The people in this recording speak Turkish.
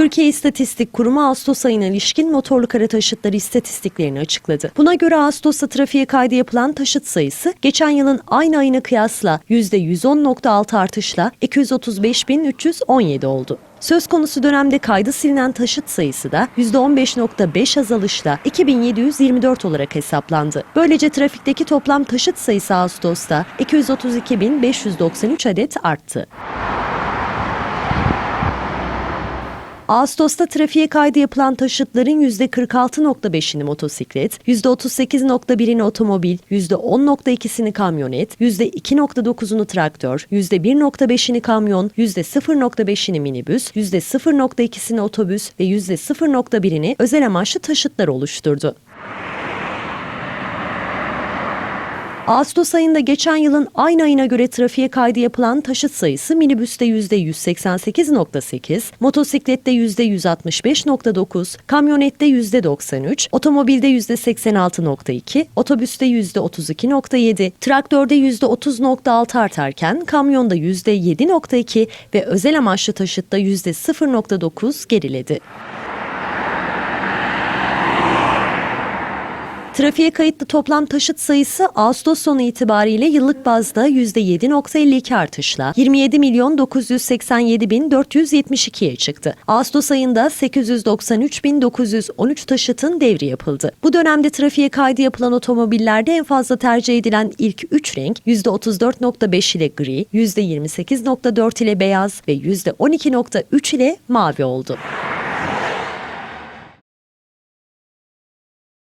Türkiye İstatistik Kurumu Ağustos ayına ilişkin motorlu kara taşıtları istatistiklerini açıkladı. Buna göre Ağustos'ta trafiğe kaydı yapılan taşıt sayısı geçen yılın aynı ayına kıyasla %110.6 artışla 235.317 oldu. Söz konusu dönemde kaydı silinen taşıt sayısı da %15.5 azalışla 2724 olarak hesaplandı. Böylece trafikteki toplam taşıt sayısı Ağustos'ta 232.593 adet arttı. Ağustos'ta trafiğe kaydı yapılan taşıtların %46.5'ini motosiklet, %38.1'ini otomobil, %10.2'sini kamyonet, %2.9'unu traktör, %1.5'ini kamyon, %0.5'ini minibüs, %0.2'sini otobüs ve %0.1'ini özel amaçlı taşıtlar oluşturdu. Ağustos ayında geçen yılın aynı ayına göre trafiğe kaydı yapılan taşıt sayısı minibüste %188.8, motosiklette %165.9, kamyonette %93, otomobilde %86.2, otobüste %32.7, traktörde %30.6 artarken kamyonda %7.2 ve özel amaçlı taşıtta %0.9 geriledi. Trafiğe kayıtlı toplam taşıt sayısı Ağustos sonu itibariyle yıllık bazda %7.52 artışla 27 milyon 987 bin 472'ye çıktı. Ağustos ayında 893 bin 913 taşıtın devri yapıldı. Bu dönemde trafiğe kaydı yapılan otomobillerde en fazla tercih edilen ilk 3 renk %34.5 ile gri, %28.4 ile beyaz ve %12.3 ile mavi oldu.